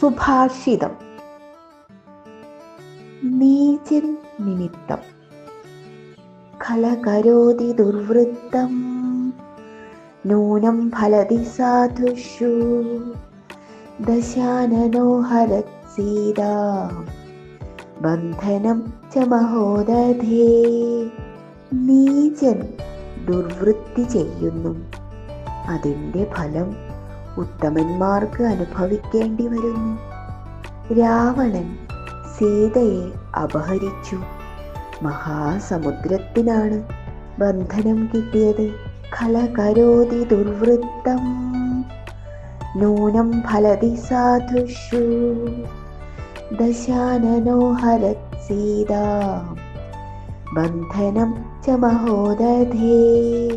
സുഭാഷിതം. നീചൻ നിമിത്തം. ഖലകരോതി ദുർവൃത്തം. നൂനം ഫലതി സാധുഷു. ദശാനനോ ഹരത് സീതാ ബന്ധനം ച മഹോദധേ. നീചൻ ദുർവൃത്തി ചെയ്യുന്നു. അതിന്റെ ഫലം ഉത്തമന്മാർക്ക് അനുഭവിക്കേണ്ടി വരുന്നു. രാവണൻ സീതയെ അപഹരിച്ചു. മഹാസമുദ്രത്തിനാണ് ബന്ധനം കിട്ടിയത്. ഖലകരോതി ദുർവൃത്തം. നൂനം ഫലതി സാധുഷു. ദശാനനോ ഹരത് സീതാ. ബന്ധനം ച മഹോദധേ.